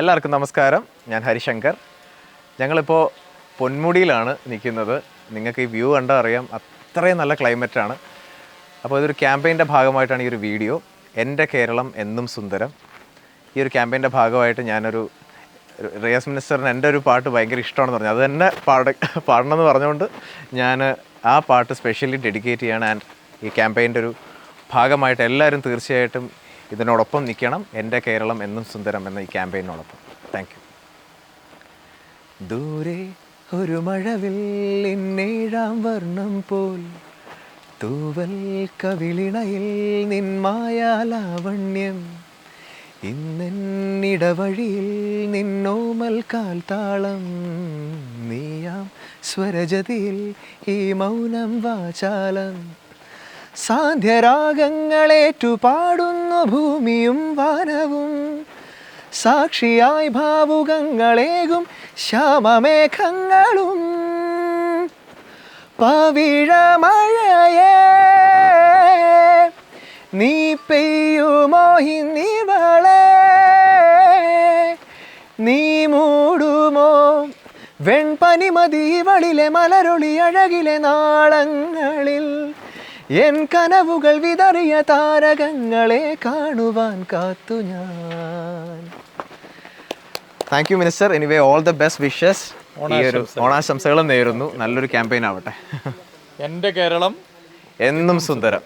എല്ലാവർക്കും നമസ്കാരം. ഞാൻ ഹരിശങ്കർ. ഞങ്ങളിപ്പോൾ പൊന്മുടിയിലാണ് നിൽക്കുന്നത്. നിങ്ങൾക്ക് ഈ വ്യൂ കണ്ടാൽ അറിയാം അത്രയും നല്ല ക്ലൈമറ്റാണ് അപ്പോൾ ഇതൊരു ക്യാമ്പയിന്റെ ഭാഗമായിട്ടാണ് ഈ ഒരു വീഡിയോ. എന്റെ കേരളം എന്നും സുന്ദരം. ഈ ഒരു ക്യാമ്പയിന്റെ ഭാഗമായിട്ട് ഞാനൊരു റിയാസ് മിനിസ്റ്ററിന് എന്റെ ഒരു പാട്ട് ഭയങ്കര ഇഷ്ടമാണെന്ന് പറഞ്ഞു. അത് തന്നെ പാട പാടണമെന്ന് പറഞ്ഞുകൊണ്ട് ഞാൻ ആ പാട്ട് സ്പെഷ്യലി ഡെഡിക്കേറ്റ് ചെയ്യാണ്. ആൻഡ് ഈ ക്യാമ്പയിന്റെ ഒരു ഭാഗമായിട്ട് എല്ലാവരും തീർച്ചയായിട്ടും ഇതിനോടൊപ്പം നിൽക്കണം. എന്റെ കേരളം എന്നും സുന്ദരം എന്ന ഈ ക്യാമ്പയിനോടൊപ്പം. താങ്ക് യു ദൂരെ ഒരു മഴവില്ലിന്നേഴാം വർണം പോൽ തൂവൽ കവിളിണയിൽ നിന്മായാലാവണ്യം ഇന്നിടവഴിയിൽ നിന്നോമൽ കാൽത്താളം. നീയാം സ്വരജതിയിൽ ഈ മൗനം വാചാലം. സാന്ധ്യരാഗങ്ങളേറ്റു പാടുന്നു ഭൂമിയും വാനവും. സാക്ഷിയായി ഭാവുകങ്ങളേകും ശ്യാമമേഘങ്ങളും. പവിഴമഴയേ നീ പെയ്യുമോ ഇന്നിവളെ നീ മൂടുമോ? വെൺപനിമതി വളിലെ മലരൊളി അഴകിലെ നാളങ്ങളിൽ എൻ കനവുകൾ വിതറിയ താരകങ്ങളെ കാണുവാൻ കാത്തു ഞാൻ. Thank you minister anyway all the best wishes ഈ ഒരു ഓണാശംസകളും നേരുന്നു. നല്ലൊരു ക്യാമ്പയിൻ ആവട്ടെ. എന്റെ കേരളം എന്നും സുന്ദരം.